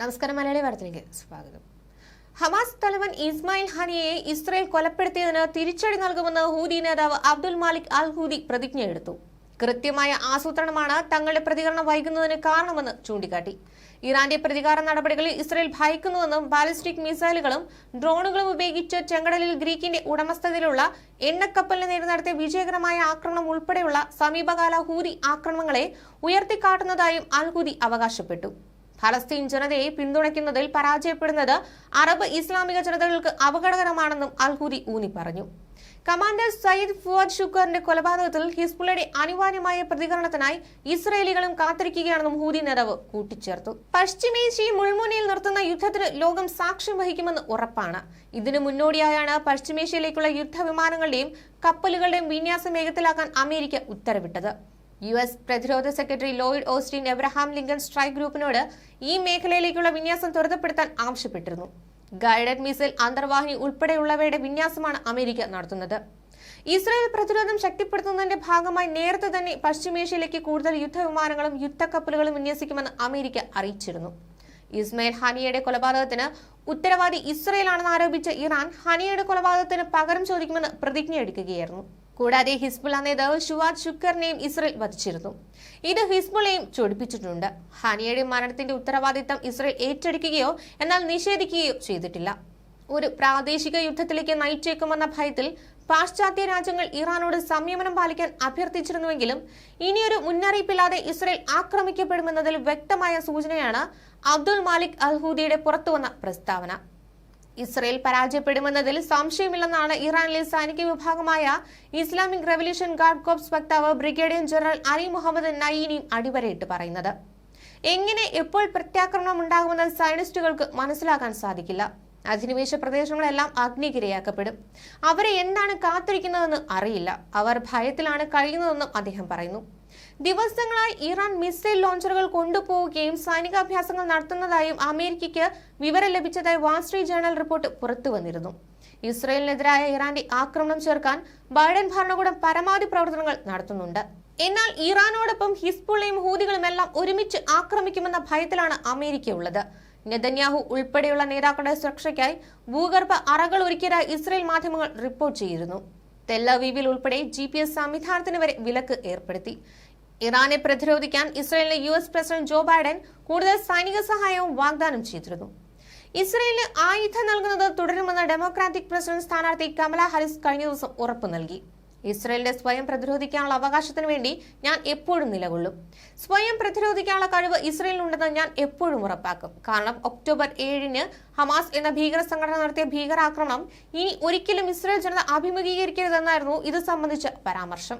നമസ്കാരം മലയാളി വാർത്തയിലേക്ക് സ്വാഗതം. ഹമാസ് തലവൻ ഇസ്മായിൽ ഹനിയെ ഇസ്രയേൽ കൊലപ്പെടുത്തിയതിന് തിരിച്ചടി നൽകുമെന്ന് ഹൂദി നേതാവ് അബ്ദുൽ മാലിക് അൽ ഹൂദി പ്രതിജ്ഞയെടുത്തു കൃത്യമായ ആസൂത്രണമാണ് തങ്ങളുടെ പ്രതികരണം വൈകുന്നതിന് കാരണമെന്ന് ചൂണ്ടിക്കാട്ടി. ഇറാന്റെ പ്രതികാര നടപടികളിൽ ഇസ്രയേൽ ഭയക്കുന്നുവെന്നും ബാലിസ്റ്റിക് മിസൈലുകളും ഡ്രോണുകളും ഉപയോഗിച്ച് ചെങ്കടലിൽ ഗ്രീക്കിന്റെ ഉടമസ്ഥതയിലുള്ള എണ്ണക്കപ്പലിന് നേരെ നടത്തിയ വിജയകരമായ ആക്രമണം ഉൾപ്പെടെയുള്ള സമീപകാല ഹൂതി ആക്രമണങ്ങളെ ഉയർത്തിക്കാട്ടുന്നതായും അൽ ഹൂതി അവകാശപ്പെട്ടു. ഫലസ്തീൻ ജനതയെ പിന്തുണയ്ക്കുന്നതിൽ പരാജയപ്പെടുന്നത് അറബ് ഇസ്ലാമിക ജനതകൾക്ക് അപകടകരമാണെന്നും അൽഹുരി ഊന്നി പറഞ്ഞു. കമാൻഡർ സയ്യിദ് ഫുവാദ് ഷുക്കറിന്റെ കൊലപാതകത്തിൽ ഹിസ്ബുള്ളയുടെ അനിവാര്യമായ പ്രതികരണത്തിനായി ഇസ്രയേലികളും കാത്തിരിക്കുകയാണെന്നും ഹൂദി നേതാവ് കൂട്ടിച്ചേർത്തു. പശ്ചിമേഷ്യയെ മുൾമുനയിൽ നിർത്തുന്ന യുദ്ധത്തിന് ലോകം സാക്ഷ്യം വഹിക്കുമെന്ന് ഉറപ്പാണ്. ഇതിനു മുന്നോടിയായാണ് പശ്ചിമേഷ്യയിലേക്കുള്ള യുദ്ധവിമാനങ്ങളുടെയും കപ്പലുകളുടെയും വിന്യാസം വേഗത്തിലാക്കാൻ അമേരിക്ക ഉത്തരവിട്ടത്. യു എസ് പ്രതിരോധ secretary Lloyd Austin Abraham Lincoln strike ഗ്രൂപ്പിനോട് ഈ മേഖലയിലേക്കുള്ള വിന്യാസം ത്വരിതപ്പെടുത്താൻ ആവശ്യപ്പെട്ടിരുന്നു. ഗൈഡഡ് മിസൈൽ അന്തർവാഹിനി ഉൾപ്പെടെയുള്ളവയുടെ വിന്യാസമാണ് അമേരിക്ക നടത്തുന്നത്. ഇസ്രായേൽ പ്രതിരോധം ശക്തിപ്പെടുത്തുന്നതിന്റെ ഭാഗമായി നേരത്തെ തന്നെ പശ്ചിമേഷ്യയിലേക്ക് കൂടുതൽ യുദ്ധവിമാനങ്ങളും യുദ്ധക്കപ്പലുകളും വിന്യസിക്കുമെന്ന് അമേരിക്ക അറിയിച്ചിരുന്നു. ഇസ്മയിൽ ഹനിയയുടെ കൊലപാതകത്തിന് ഉത്തരവാദി ഇസ്രയേലാണെന്ന് ആരോപിച്ച ഇറാൻ ഹനിയയുടെ കൊലപാതകത്തിന് പകരം ചോദിക്കുമെന്ന് പ്രതിജ്ഞയെടുക്കുകയായിരുന്നു. കൂടാതെ ഹിസ്ബുള്ള നേതാവ് ഷുവാദ് ഷുക്കറിനെയും ഇസ്രയേൽ വധിച്ചിരുന്നു. ഇത് ഹിസ്ബുളെയും ചൊടിപ്പിച്ചിട്ടുണ്ട്. ഹാനിയയുടെ മരണത്തിന്റെ ഉത്തരവാദിത്തം ഇസ്രയേൽ ഏറ്റെടുക്കുകയോ എന്നാൽ നിഷേധിക്കുകയോ ചെയ്തിട്ടില്ല. ഒരു പ്രാദേശിക യുദ്ധത്തിലേക്ക് നയിച്ചേക്കുമെന്ന ഭയത്തിൽ പാശ്ചാത്യ രാജ്യങ്ങൾ ഇറാനോട് സംയമനം പാലിക്കാൻ അഭ്യർത്ഥിച്ചിരുന്നുവെങ്കിലും ഇനിയൊരു മുന്നറിയിപ്പില്ലാതെ ഇസ്രയേൽ ആക്രമിക്കപ്പെടുമെന്നതിൽ വ്യക്തമായ സൂചനയാണ് അബ്ദുൾ മാലിക് അൽഹൂദിയുടെ പുറത്തുവന്ന പ്രസ്താവന. ഇസ്രയേൽ പരാജയപ്പെടുമെന്നതിൽ സംശയമില്ലെന്നാണ് ഇറാനിലെ സൈനിക വിഭാഗമായ ഇസ്ലാമിക് റവല്യൂഷൻ ഗാർഡ് കോപ്സ് വക്താവ് ബ്രിഗേഡിയർ ജനറൽ അലി മുഹമ്മദ് നയീനിയും അടിവരയിട്ട് പറയുന്നത്. എങ്ങനെ എപ്പോൾ പ്രത്യാക്രമണം ഉണ്ടാകുമെന്ന് സയനിസ്റ്റുകൾക്ക് മനസ്സിലാക്കാൻ സാധിക്കില്ല. അധിനിവേശ പ്രദേശങ്ങളെല്ലാം അഗ്നിഗിരയാക്കപ്പെടും അവരെ എന്താണ് കാത്തിരിക്കുന്നതെന്ന് അറിയില്ല. അവർ ഭയത്തിലാണ് കഴിയുന്നതെന്നും അദ്ദേഹം പറയുന്നു. ദിവസങ്ങളായി ഇറാൻ മിസൈൽ ലോഞ്ചറുകൾ കൊണ്ടുപോവുകയും സൈനികാഭ്യാസങ്ങൾ നടത്തുന്നതായും അമേരിക്കയ്ക്ക് വിവരം ലഭിച്ചതായി വാൾസ്ട്രീറ്റ് ജേണൽ റിപ്പോർട്ട് പുറത്തുവന്നിരുന്നു ഇസ്രയേലിനെതിരായ ഇറാന്റെ ആക്രമണം ചേർക്കാൻ ബൈഡൻ ഭരണകൂടം പരമാവധി പ്രവർത്തനങ്ങൾ നടത്തുന്നുണ്ട്. എന്നാൽ ഇറാനോടൊപ്പം ഹിസ്ബുള്ളയും ഹൂദികളുമെല്ലാം ഒരുമിച്ച് ആക്രമിക്കുമെന്ന ഭയത്തിലാണ് അമേരിക്കയുള്ളത്. നെതന്യാഹു ഉൾപ്പെടെയുള്ള നേതാക്കളുടെ സുരക്ഷയ്ക്കായി ഭൂഗർഭ അറകൾ ഒരുക്കിയതായി ഇസ്രയേൽ മാധ്യമങ്ങൾ റിപ്പോർട്ട് ചെയ്തിരുന്നു. തെല്ലവീവിൽ ഉൾപ്പെടെ ജി പി എസ് സംവിധാനത്തിന് വരെ വിലക്ക് ഏർപ്പെടുത്തി. ഇറാനെ പ്രതിരോധിക്കാൻ ഇസ്രയേലിന് U S president Joe Biden കൂടുതൽ സൈനിക സഹായവും വാഗ്ദാനം ചെയ്തിരുന്നു. ഇസ്രയേലിന് ആയുധം നൽകുന്നത് തുടരുമെന്ന് ഡെമോക്രാറ്റിക് പ്രസിഡന്റ് സ്ഥാനാർത്ഥി കമല ഹാരിസ് കഴിഞ്ഞ ദിവസം ഉറപ്പു നൽകി. ഇസ്രയേലിന്റെ സ്വയം പ്രതിരോധിക്കാനുള്ള അവകാശത്തിന് വേണ്ടി ഞാൻ എപ്പോഴും നിലകൊള്ളും. സ്വയം പ്രതിരോധിക്കാനുള്ള കഴിവ് ഇസ്രയേലിനുണ്ടെന്ന് ഞാൻ എപ്പോഴും ഉറപ്പാക്കും. കാരണം ഒക്ടോബർ ഏഴിന് ഹമാസ് എന്ന ഭീകര സംഘടന നടത്തിയ ഭീകരാക്രമണം ഇനി ഒരിക്കലും ഇസ്രയേൽ ജനത അഭിമുഖീകരിക്കരുതെന്നായിരുന്നു ഇത് സംബന്ധിച്ച പരാമർശം.